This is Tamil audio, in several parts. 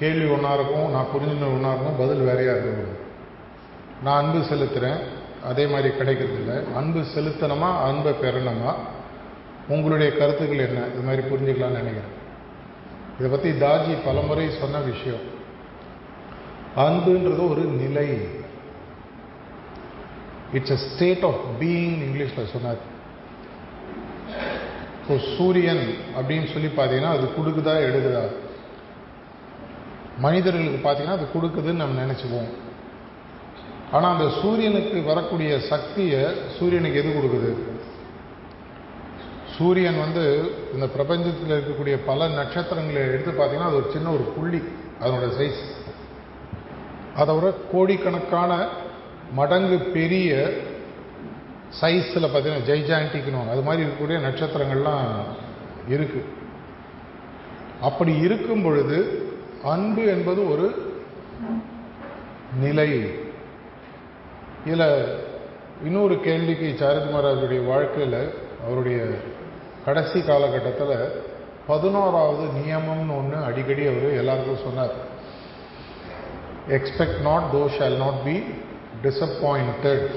கேள்வி ஒன்றா இருக்கும் நான் புரிஞ்சுன ஒன்றா இருக்கும் பதில் வேறையாக இருக்கும் நான் அன்பு செலுத்துகிறேன் அதே மாதிரி கிடைக்கிறது இல்லை. அன்பு செலுத்தணுமா அன்பை பெறணுமா? உங்களுடைய கருத்துக்கள் என்ன? இது மாதிரி புரிஞ்சுக்கலாம்னு நினைக்கிறேன். இதை பற்றி தாஜி பலமுறை சொன்ன விஷயம். அன்புன்றது ஒரு நிலை. It's a state of being இங்கிலீஷில் சொன்னார். இப்போ சூரியன் அப்படின்னு சொல்லி பார்த்தீங்கன்னா அது கொடுக்குதா எடுக்குதா? மனிதர்களுக்கு பார்த்தீங்கன்னா அது கொடுக்குதுன்னு நம்ம நினச்சிக்குவோம். ஆனால் அந்த சூரியனுக்கு வரக்கூடிய சக்தியை சூரியனுக்கு எது கொடுக்குது? சூரியன் வந்து இந்த பிரபஞ்சத்தில் இருக்கக்கூடிய பல நட்சத்திரங்களை எடுத்து பார்த்தீங்கன்னா அது ஒரு சின்ன ஒரு புள்ளி அதனோட சைஸ் அதை விட கோடிக்கணக்கான மடங்கு பெரிய சைஸில் பார்த்தீங்கன்னா ஜெய்ஜாண்டிக்னு அது மாதிரி இருக்கக்கூடிய நட்சத்திரங்கள்லாம் இருக்குது அப்படி இருக்கும் பொழுது அன்பு என்பது ஒரு நிலை. இதில் இன்னொரு கேள்விக்கு சாரதி வாழ்க்கையில் அவருடைய கடைசி காலகட்டத்தில் பதினோராவது நியமம்னு ஒன்று அடிக்கடி அவர் எல்லாருக்கும் சொன்னார். Expect not thou shall not be disappointed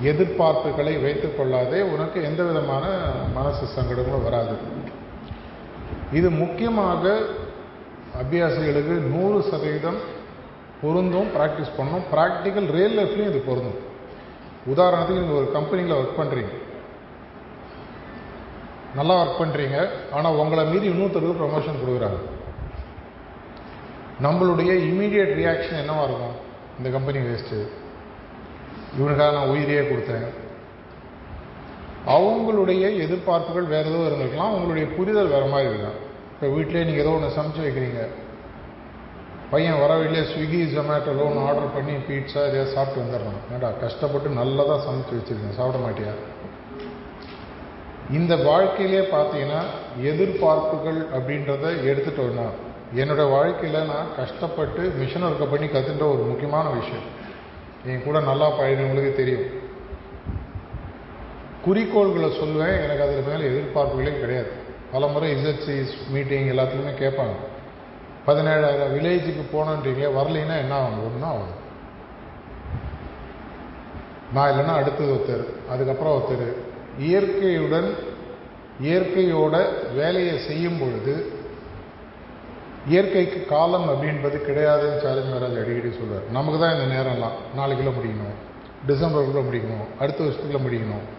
எதிர்பார்ப்புகளை வைத்துக் கொள்ளாதே உனக்கு எந்த விதமான மனசு சங்கடங்களும் வராது. இது முக்கியமாக அபியாசிகளுக்கு நூறு சதவீதம் பொருந்தும் ப்ராக்டிஸ் பண்ணும். ப்ராக்டிக்கல் ரியல் லைஃப்லையும் இது பொருந்தும். உதாரணத்துக்கு நீங்கள் ஒரு கம்பெனியில் ஒர்க் பண்ணுறீங்க நல்லா ஒர்க் பண்ணுறீங்க ஆனால் உங்களை மீறி இன்னொருத்தருக்கு ப்ரொமோஷன் கொடுக்குறாங்க. நம்மளுடைய இமீடியட் ரியாக்ஷன் என்னவா இருக்கும்? இந்த கம்பெனி வேஸ்ட்டு இவனுக்காக நான் உயிரையே கொடுத்தேன். அவங்களுடைய எதிர்பார்ப்புகள் வேறு எதுவும் இருந்திருக்கலாம். அவங்களுடைய புரிதல் வேறு மாதிரி இருக்கலாம். இப்போ வீட்டிலே நீங்கள் ஏதோ ஒன்று சமைச்சு வைக்கிறீங்க. பையன் வர வீட்டிலே ஸ்விக்கி ஜொமேட்டோவில் ஒன்று ஆர்டர் பண்ணி பீட்சா எதையாவது சாப்பிட்டு வந்துடுறான் ஏடா கஷ்டப்பட்டு நல்லதாக சமைச்சு வச்சுருக்கேன் சாப்பிட மாட்டியா? இந்த வாழ்க்கையிலே பார்த்தீங்கன்னா எதிர்பார்ப்புகள் அப்படின்றத எடுத்துட்டோன்னா என்னோடய வாழ்க்கையில் நான் கஷ்டப்பட்டு மிஷன் ஒர்க்கை பண்ணி கற்றுன்ற ஒரு முக்கியமான விஷயம். என் கூட நல்லா பழகினவங்களுக்கு தெரியும். குறிக்கோள்களை சொல்லுவேன் எனக்கு அதில் மேலே எதிர்பார்ப்புகளே கிடையாது. பல முறை இசட்சிஸ் மீட்டிங் எல்லாத்துலேயுமே கேட்பாங்க. பதினேழாயிரம் வில்லேஜுக்கு போனோன்றீங்களே வரலைன்னா என்ன ஆகும்? ஒன்றும் ஆகும் நான் இல்லைன்னா அடுத்தது ஒருத்தர் அதுக்கப்புறம் ஒருத்தர். இயற்கையுடன் இயற்கையோட வேலையை செய்யும் பொழுது இயற்கைக்கு காலம் அப்படின்றது கிடையாதுன்னு சார்ஜ் மகாராஜ் அடிக்கடி சொல்வார். நமக்கு தான் இந்த நேரம்லாம். நாளைக்குள்ளே முடிக்கணும். டிசம்பருக்குள்ளே முடிக்கணும். அடுத்த வருஷத்துக்குள்ளே முடிக்கணும்.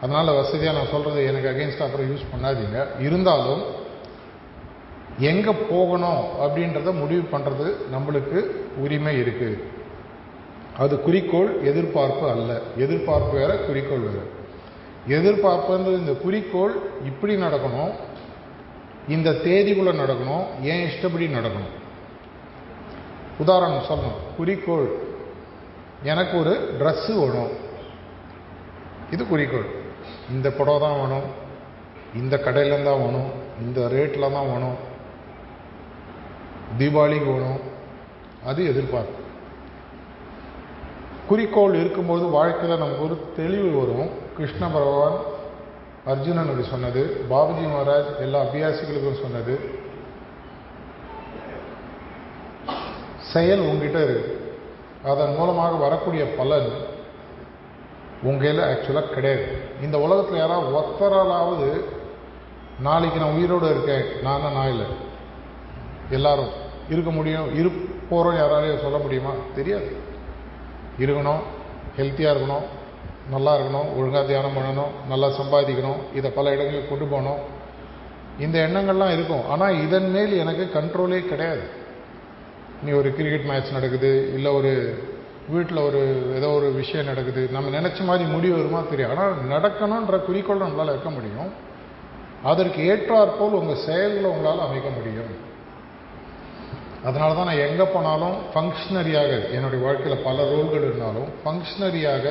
அதனால் வசதியாக நான் சொல்கிறது எனக்கு அகெயின்ஸ்டாக அப்புறம் யூஸ் பண்ணாதீங்க. இருந்தாலும் எங்கே போகணும் அப்படின்றத முடிவு பண்ணுறது நம்மளுக்கு உரிமை இருக்குது அது குறிக்கோள் எதிர்பார்ப்பு அல்ல. எதிர்பார்ப்பு வேறு குறிக்கோள் வேறு. எதிர்பார்ப்புன்றது இந்த குறிக்கோள் இப்படி நடக்கணும் இந்த தேதிக்குள்ளே நடக்கணும் ஏன் இஷ்டப்படி நடக்கணும்? உதாரணம் சொல்லணும். குறிக்கோள். எனக்கு ஒரு ட்ரெஸ்ஸு வேணும். இது குறிக்கோள். இந்த புடவை தான் வேணும். இந்த கடையில் தான் வேணும். இந்த ரேட்டில் தான் வேணும். தீபாவளிக்கு வேணும். அது எதிர்பார்ப்பு. குறிக்கோள் இருக்கும்போது வாழ்க்கையில் நமக்கு ஒரு தெளிவு வரும். கிருஷ்ண பகவான் அர்ஜுனனுக்கு சொன்னது. பாபுஜி மகாராஜ் எல்லா அபியாசிகளுக்கும் சொன்னது. செயல் உங்ககிட்ட இருக்கு. அதன் மூலமாக வரக்கூடிய பலன் உங்கையில் ஆக்சுவலாக கிடையாது. இந்த உலகத்தில் யாராவது ஒத்தராலாவது நாளைக்கு நான் உயிரோடு இருக்கேன். நான் தான் நான் இல்லை. எல்லாரும் இருக்க முடியும். இருப்போகிறோம் யாராலையும் சொல்ல முடியுமா? தெரியாது. இருக்கணும் ஹெல்த்தியாக இருக்கணும் நல்லா இருக்கணும் ஒழுங்காக தியானம் பண்ணணும் நல்லா சம்பாதிக்கணும் இதை பல இடங்களுக்கு கொண்டு போகணும். இந்த எண்ணங்கள்லாம் இருக்கும். ஆனால் இதன் மேல் எனக்கு கண்ட்ரோலே கிடையாது. நீ ஒரு கிரிக்கெட் மேட்ச் நடக்குது இல்லை ஒரு வீட்டில் ஒரு ஏதோ ஒரு விஷயம் நடக்குது. நம்ம நினச்ச மாதிரி முடிவு வருமா தெரியும் ஆனால் நடக்கணுன்ற குறிக்கோள் நம்மளால் இருக்க முடியும். அதற்கு ஏற்றாற்போல் உங்கள் செயல்களை உங்களால் அமைக்க முடியும். அதனால தான் நான் எங்கே போனாலும் ஃபங்க்ஷனரியாக என்னுடைய வாழ்க்கையில் பல ரோல்கள் இருந்தாலும் ஃபங்க்ஷனரியாக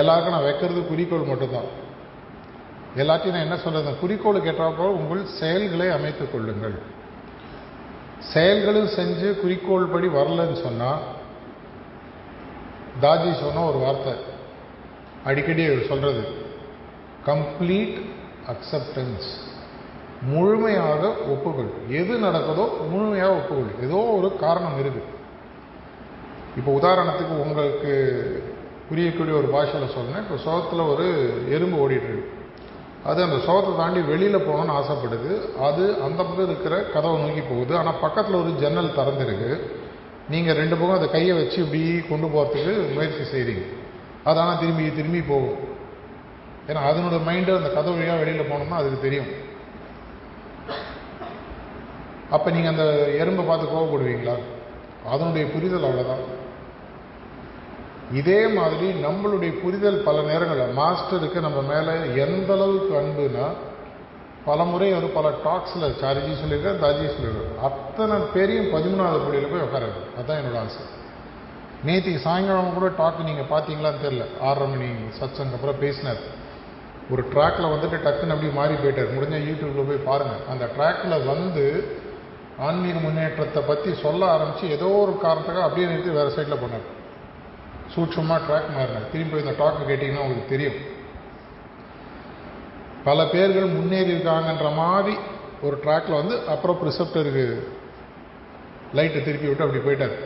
எல்லாருக்கும் நான் வைக்கிறது குறிக்கோள் மட்டும்தான். எல்லாத்தையும் நான் என்ன சொல்றது குறிக்கோளுக்கு ஏற்றாற்போல் உங்கள் செயல்களை அமைத்துக் கொள்ளுங்கள். செயல்களும் செஞ்சு குறிக்கோள் படி வரலன்னு சொன்னால் தாஜி சொன்ன ஒரு வார்த்தை. அடிக்கடி சொல்கிறது கம்ப்ளீட் அக்செப்டன்ஸ் முழுமையாக ஒப்புக்கொள் எது நடக்குதோ முழுமையாக ஒப்புக்கொள் ஏதோ ஒரு காரணம் இருக்குது இப்போ உதாரணத்துக்கு உங்களுக்கு புரியக்கூடிய ஒரு பாஷையில் சொன்னேன் இப்போ சோகத்தில் ஒரு எறும்பு ஓடிட்டுருக்கு அது அந்த சோகத்தை தாண்டி வெளியில் போகணும்னு ஆசைப்படுது. அது அந்த பக்கம் இருக்கிற கதவை நோக்கி போகுது. ஆனால் பக்கத்தில் ஒரு ஜன்னல் திறந்துருக்கு. நீங்கள் ரெண்டு பக்கம் அதை கையை வச்சு இப்படி கொண்டு போகிறதுக்கு முயற்சி செய்கிறீங்க அது ஆனால் திரும்பி திரும்பி போகும். ஏன்னா அதனோட மைண்டு அந்த கதவு வழியாக வெளியில் போனோம்னா அதுக்கு தெரியும். அப்போ நீங்கள் அந்த எறும்பை பார்த்து கோவப்படுவீங்களா? அதனுடைய புரிதல் அவ்வளோதான் இதே மாதிரி நம்மளுடைய புரிதல் பல நேரங்களில் மாஸ்டருக்கு நம்ம மேலே எந்த அளவுக்கு அன்புனா பல முறை அவர் பல டாக்ஸில் சாரிஜி சொல்லியிருக்காரு தாஜி சொல்லியிருக்காரு. அத்தனை பேரையும் பதிமூணாவது புள்ளியில் போய் உட்காரு அதுதான் என்னோட ஆசை. நேற்று சாயங்காலம் கூட டாக் நீங்கள் பார்த்தீங்களான்னு தெரில ஆறரை மணி சச்சங்க அப்புறம் பேசினார். ஒரு ட்ராக்ல வந்துட்டு டக்குன்னு அப்படி மாறி போயிட்டார். முடிஞ்ச யூடியூப்பில் போய் பாருங்கள் அந்த ட்ராக்ல வந்து ஆன்மீக முன்னேற்றத்தை பற்றி சொல்ல ஆரம்பித்து ஏதோ ஒரு காரணத்துக்காக அப்படியே நிறுத்தி வேறு சைடில் போனார். சூட்சமாக ட்ராக் மாறினார். திரும்பி இந்த டாக்கு கேட்டிங்கன்னா உங்களுக்கு தெரியும். பல பேர்கள் முன்னேறி இருக்காங்கன்ற மாதிரி ஒரு ட்ராக்ல வந்து அப்புறம் ப்ரிசப்டருக்கு லைட்டை திருப்பி விட்டு அப்படி போயிட்டார்.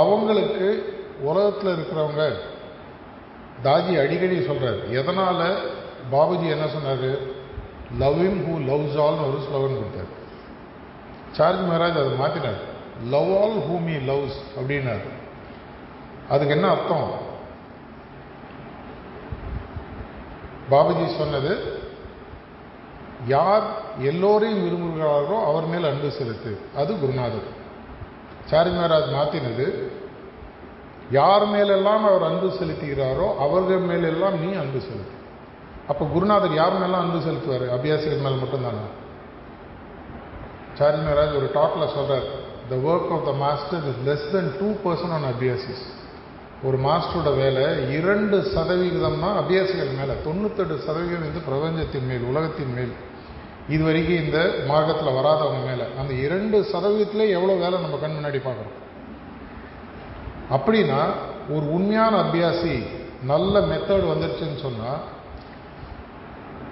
அவங்களுக்கு உலகத்தில் இருக்கிறவங்க தாஜி அடிக்கடி சொல்கிறார் எதனால் பாபுஜி என்ன சொன்னார்? லவ் இம் ஹூ லவ்ஸ் ஆல்னு ஒரு ஸ்லோகன் கொடுத்தார். சார்ஜ் மகாராஜ் அதை மாற்றினார் love all who me loves அப்படின்னாரு. அதுக்கு என்ன அர்த்தம்? பாபுஜி சொன்னது யார் எல்லோரையும் விரும்புகிறார்களோ அவர் மேல் அன்பு செலுத்து. அது குருநாதர். சாரி மகாராஜ் மாற்றினது யார் மேலெல்லாம் அவர் அன்பு செலுத்துகிறாரோ அவர்கள் மேலெல்லாம் நீ அன்பு செலுத்து. அப்போ குருநாதர் யார் மேலாம் அன்பு செலுத்துவார்? அபியாசிகள் மேல் மட்டும்தானே? சாரி மகாராஜ் ஒரு டாக்ல சொல்கிறார் the work of the master is less than two percent on abhyasis ஒரு மாஸ்டரோட வேலை இரண்டு சதவிகிதம்னா அபியாசிகள் மேலே தொண்ணூத்தெட்டு சதவிகிதம் வந்து பிரபஞ்சத்தின் மேல் உலகத்தின் மேல். இது வரைக்கும் இந்த மார்க்கத்தில் வராதவங்க மேலே அந்த இரண்டு சதவீதத்தில் எவ்வளோ வேலை நம்ம கண் முன்னாடி பார்க்குறோம்? அப்படின்னா ஒரு உண்மையான அபியாசி நல்ல மெத்தட் வந்துருச்சுன்னு சொன்னால்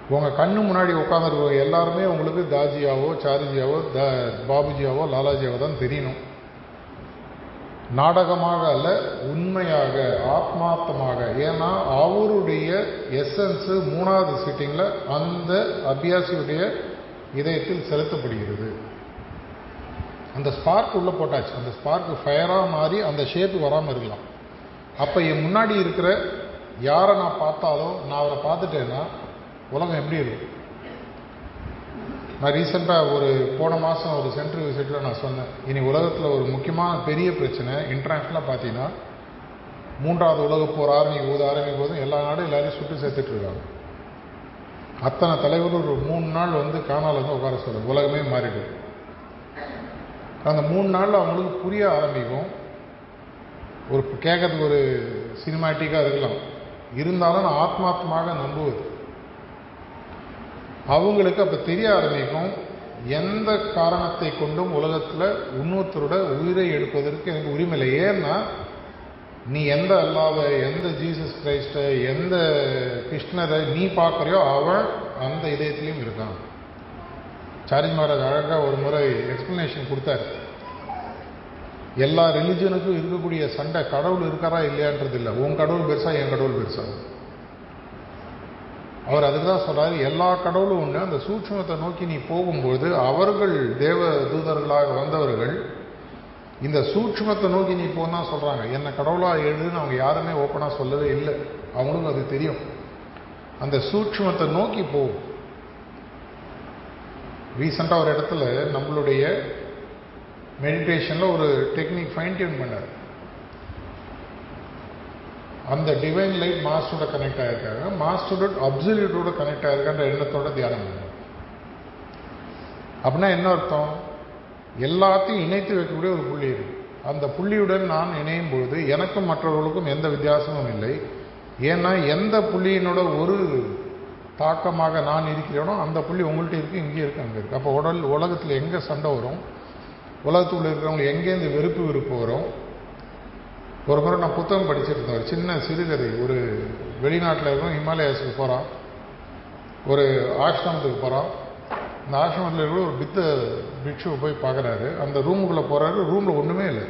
உங்கள் கண்ணு முன்னாடி உட்காந்துருக்க எல்லாருமே உங்களுக்கு தாஜியாவோ சாரிஜியாவோ த பாபுஜியாவோ லாலாஜியாவோ தான் தெரியணும். நாடகமாக அல்ல உண்மையாக ஆத்மார்த்தமாக. ஏன்னா அவருடைய எசன்ஸு மூணாவது சிட்டிங்கில் அந்த அபியாசியுடைய இதயத்தில் செலுத்தப்படுகிறது. அந்த ஸ்பார்க் உள்ளே போட்டாச்சு. அந்த ஸ்பார்க் ஃபயராக மாறி அந்த ஷேப்பு வராமல் இருக்கலாம். அப்போ என் முன்னாடி இருக்கிற யாரை நான் பார்த்தாலும் நான் அவரை பார்த்துட்டேன்னா உலகம் எப்படி இருக்கும்? நான் ரீசெண்டாக ஒரு போன மாதம் ஒரு சென்ட்ரல் விசிட்டில் நான் சொன்னேன். இனி உலகத்தில் ஒரு முக்கியமான பெரிய பிரச்சனை இன்டர்நேஷ்னலாக பார்த்தீங்கன்னா மூன்றாவது உலக போர் ஆரம்பிக்கும் போது ஆரம்பிக்கும் போது எல்லா நாடும் எல்லாரையும் சுட்டு சேர்த்துட்டு இருக்காங்க. அத்தனை தலைவர்கள் ஒரு மூணு நாள் வந்து காணால் வந்து உட்கார சொல்லுங்க உலகமே மாறிடும் அந்த மூணு நாளில் அவங்களுக்கு புரிய ஆரம்பிக்கும். ஒரு கேட்கறதுக்கு ஒரு சினிமாட்டிக்காக இருக்கலாம். இருந்தாலும் நான் ஆத்மார்த்தமாக நம்புவது அவங்களுக்கு அப்போ தெரிய ஆரம்பிக்கும் எந்த காரணத்தை கொண்டும் உலகத்தில் இன்னொருத்தரோட உயிரை எடுப்பதற்கு எனக்கு உரிமை இல்லை. ஏன்னா நீ எந்த அல்லாவை எந்த ஜீசஸ் கிரைஸ்டை எந்த கிருஷ்ணரை நீ பார்க்குறியோ அவன் அந்த இதயத்துலேயும் இருக்கான். சாரிஜ் மகாராஜ் அழகாக ஒரு முறை எக்ஸ்பிளனேஷன் கொடுத்தாரு. எல்லா ரிலிஜனுக்கும் இருக்கக்கூடிய சண்டை கடவுள் இருக்காரா இல்லையான்றது இல்லை உன் கடவுள் பெருசா என் கடவுள் பெருசா. அவர் அதுக்கு தான் சொல்கிறாரு எல்லா கடவுளும் ஒன்று அந்த சூட்சமத்தை நோக்கி நீ போகும்போது அவர்கள் தேவ தூதர்களாக வந்தவர்கள் இந்த சூட்சமத்தை நோக்கி நீ போனா சொல்கிறாங்க என்ன கடவுளாக எழுதுன்னு அவங்க யாருமே ஓப்பனாக சொல்லவே இல்லை. அவங்களுக்கும் அது தெரியும். அந்த சூட்சமத்தை நோக்கி போகும் ரீசெண்டாக ஒரு இடத்துல நம்மளுடைய மெடிடேஷனில் ஒரு டெக்னிக் ஃபைன் டியூன் பண்ணார். அந்த டிவைன் லைட் மாஸ்டரோட கனெக்ட் ஆகிருக்காங்க மாஸ்டரோட அப்சல்யூட்டோட கனெக்ட் ஆகிருக்கான்ற எண்ணத்தோட தியானம் பண்ணார் அப்படின்னா என்ன அர்த்தம்? எல்லாத்தையும் இணைத்து வைக்கக்கூடிய ஒரு புள்ளி இருக்கு அந்த புள்ளியுடன் நான் இணையும் பொழுது எனக்கும் மற்றவர்களுக்கும் எந்த வித்தியாசமும் இல்லை. ஏன்னா எந்த புள்ளியினோட ஒரு தாக்கமாக நான் இருக்கிறேனோ அந்த புள்ளி உங்கள்கிட்ட இருக்குது இங்கே இருக்கு அங்கே இருக்குது அப்போ உடல் உலகத்தில் எங்கே சண்டை வரும்? உலகத்துக்குள்ள இருக்கிறவங்க எங்கேருந்து வெறுப்பு விருப்பு வரும்? ஒரு முறை நான் புத்தகம் படிச்சுட்டு இருந்தேன். ஒரு சின்ன சிறுகதை. ஒரு வெளிநாட்டில் இருக்கும் ஹிமாலயாஸுக்கு போகிறான் ஒரு ஆசிரமத்துக்கு போகிறோம் அந்த ஆசிரமத்தில் இருக்கிற ஒரு பித்த பிக்ஷுவை போய் பார்க்குறாரு. அந்த ரூமுக்குள்ளே போகிறாரு ரூமில் ஒன்றுமே இல்லை.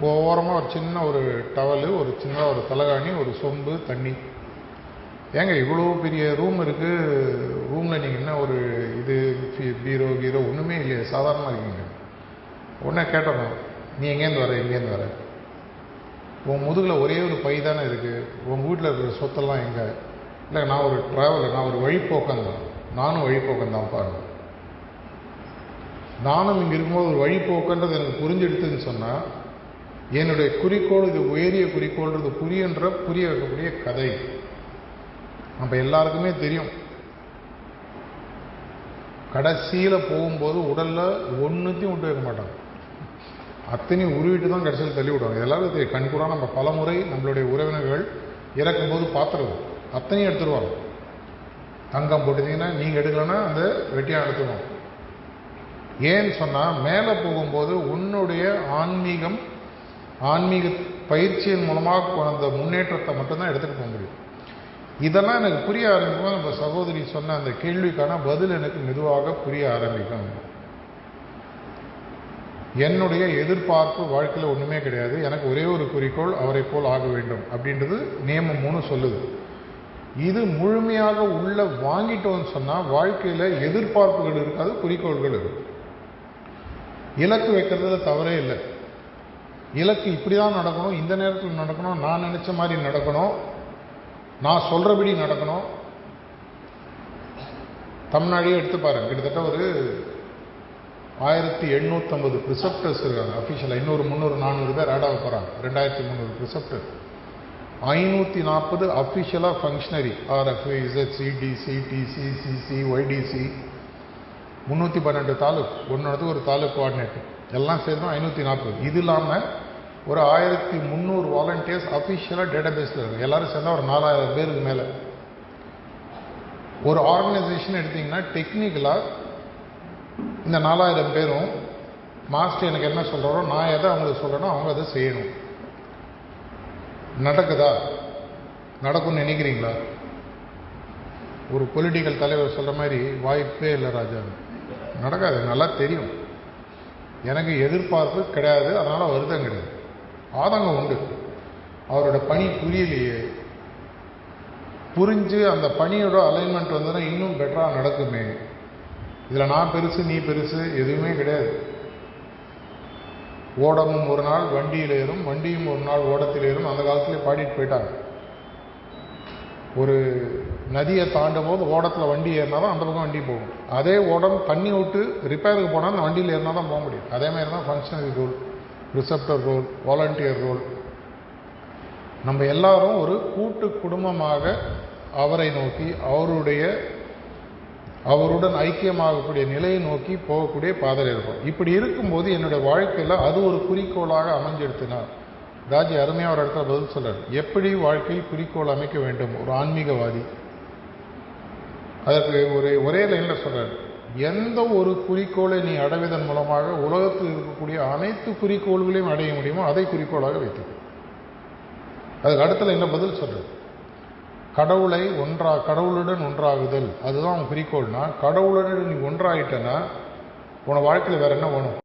ஓரமாக ஒரு சின்ன ஒரு டவலு ஒரு சின்ன ஒரு தலகாணி ஒரு சொம்பு தண்ணி. ஏங்க இவ்வளோ பெரிய ரூம் இருக்குது ரூமில் நீங்கள் என்ன ஒரு இது பீரோ கீரோ ஒன்றுமே இல்லையே. சாதாரணமாக இருக்கீங்க. உடனே கேட்டோம். நீ எங்கேருந்து வர எங்கேருந்து வர உன் முதுகில் ஒரே ஒரு பை தானே இருக்குது உன் வீட்டில் இருக்கிற சொத்தெல்லாம் எங்கே? இல்லை நான் ஒரு ட்ராவலர் நான் ஒரு வழிப்போக்கந்தான் நானும் வழிப்போக்கந்தான் பாருங்கள் நானும் இங்கே இருக்கும்போது ஒரு வழிப்போக்கன்றது எனக்கு புரிஞ்செடுத்துன்னு சொன்னால் என்னுடைய குறிக்கோள் இது உயரிய குறிக்கோள்ன்றது புரியன்ற புரிய வைக்கக்கூடிய கதை. நம்ம எல்லாருக்குமே தெரியும். கடைசியில் போகும்போது உடலில் ஒன்றுத்தையும் விட்டு வைக்க மாட்டாங்க. அத்தனையும் உருவிட்டு தான் கடைசியில் தள்ளி விடுவாங்க. எல்லாரும் கண்கூடாக நம்ம பலமுறை நம்மளுடைய உறவினர்கள் இறக்கும்போது பார்த்துருது அத்தனையும் எடுத்துருவாங்க. தங்கம் போட்டுட்டீங்கன்னா நீங்கள் எடுக்கலைன்னா அந்த வெட்டியாக எடுத்துருவோம் ஏன்னு சொன்னால் மேலே போகும்போது உன்னுடைய ஆன்மீகம் ஆன்மீக பயிற்சியின் மூலமாக அந்த முன்னேற்றத்தை மட்டும்தான் எடுத்துகிட்டு போக முடியும். இதெல்லாம் எனக்கு புரிய ஆரம்பிக்கும் நம்ம சகோதரி சொன்ன அந்த கேள்விக்கான பதில் எனக்கு மெதுவாக புரிய ஆரம்பிக்கும். என்னுடைய எதிர்பார்ப்பு வாழ்க்கையில் ஒன்றுமே கிடையாது. எனக்கு ஒரே ஒரு குறிக்கோள் அவரை போல் ஆக வேண்டும் அப்படின்றது நியமம் மூணு சொல்லுது. இது முழுமையாக உள்ள வாங்கிட்டோம்னு சொன்னால் வாழ்க்கையில் எதிர்பார்ப்புகள் இருக்காது குறிக்கோள்கள் இருக்கும் இலக்கு வைக்கிறதுல தவறே இல்லை. இலக்கு இப்படி தான் நடக்கணும் இந்த நேரத்தில் நடக்கணும் நான் நினச்ச மாதிரி நடக்கணும் நான் சொல்கிறபடி நடக்கணும். தமிழ்நாடே எடுத்து பாருங்க கிட்டத்தட்ட ஒரு ஆயிரத்தி எண்ணூற்றம்பது ப்ரிசப்டர்ஸ் இருக்காங்க. அஃபிஷியலாக இன்னொரு முந்நூறு நானூறு பேர் ஆட் ஆக போகிறாங்க ரெண்டாயிரத்தி முந்நூறு ப்ரிசப்டர் ஐநூற்றி நாற்பது அஃபிஷியலாக functionary RF ZC DC DC CC YDC முந்நூற்றி பன்னெண்டு தாலுக். ஒன்று ஒரு தாலுக் கோஆர்டினேட்டர் எல்லாம் சேர்ந்து ஐநூற்றி நாற்பது இது இல்லாமல் ஒரு ஆயிரத்தி முந்நூறு வாலண்டியர்ஸ் அஃபிஷியலாக டேட்டா பேஸில் இருக்கு எல்லோரும் சேர்ந்தா ஒரு நாலாயிரம் பேருக்கு மேலே. ஒரு ஆர்கனைசேஷன் எடுத்திங்கன்னா டெக்னிக்கலாக இந்த நாலாயிரம் பேரும் மாஸ்டர் எனக்கு என்ன சொல்கிறாரோ நான் எதை அவங்களுக்கு சொல்லணும் அவங்க அதை செய்யணும். நடக்குதா? நடக்கும்னு நினைக்கிறீங்களா? ஒரு பொலிட்டிக்கல் தலைவர் சொல்கிற மாதிரி வாய்ப்பே இல்லை ராஜா. நடக்காது நல்லா தெரியும். எனக்கு எதிர்பார்ப்பு கிடையாது அதனால் வருத்தம் கிடையாது. ஆதங்கம் உண்டு. அவரோட பணி புரியலையே. புரிஞ்சு அந்த பணியோட அலைன்மெண்ட் வந்ததுன்னா இன்னும் பெட்டராக நடக்குமே. இதில் நான் பெருசு நீ பெருசு எதுவுமே கிடையாது. ஓடமும் ஒரு நாள் வண்டியில் ஏறும். வண்டியும் ஒரு நாள் ஓடத்தில் ஏறும். அந்த காலத்திலே பாடிட்டு போயிட்டாங்க. ஒரு நதியை தாண்டும் போது ஓடத்தில் வண்டி ஏறினா தான் அந்த பக்கம் வண்டி போகும். அதே ஓடம் தண்ணி விட்டு ரிப்பேருக்கு போனால் அந்த வண்டியில் ஏறினா தான் போக முடியும். அதே மாதிரி தான் functionary role preceptor role volunteer role நம்ம எல்லாரும் ஒரு கூட்டு குடும்பமாக அவரை நோக்கி அவருடைய அவருடன் ஐக்கியமாகக்கூடிய நிலையை நோக்கி போகக்கூடிய பாதையில் இருக்கும். இப்படி இருக்கும்போது என்னுடைய வாழ்க்கையில் அது ஒரு குறிக்கோளாக அமைஞ்செடுத்தினார். ராஜி அருமையாக ஒரு இடத்துல பதில் சொல்கிறார் எப்படி வாழ்க்கையில் குறிக்கோள் அமைக்க வேண்டும்? ஒரு ஆன்மீகவாதி. அதற்கு ஒரு ஒரே லைனில் சொல்கிறார் எந்த ஒரு குறிக்கோளை நீ அடைவதன் மூலமாக உலகத்தில் இருக்கக்கூடிய அனைத்து குறிக்கோள்களையும் அடைய முடியுமோ அதை குறிக்கோளாக வைத்துக்கோ அதுக்கு அடுத்தல என்ன பதில் சொல்கிறது கடவுளை ஒன்றா கடவுளுடன் ஒன்றாகுதல். அதுதான் உன் குறிக்கோள்னா கடவுளுடன் நீ ஒன்றாயிட்டனா உன வாழ்க்கையில் வேற என்ன வேணும்?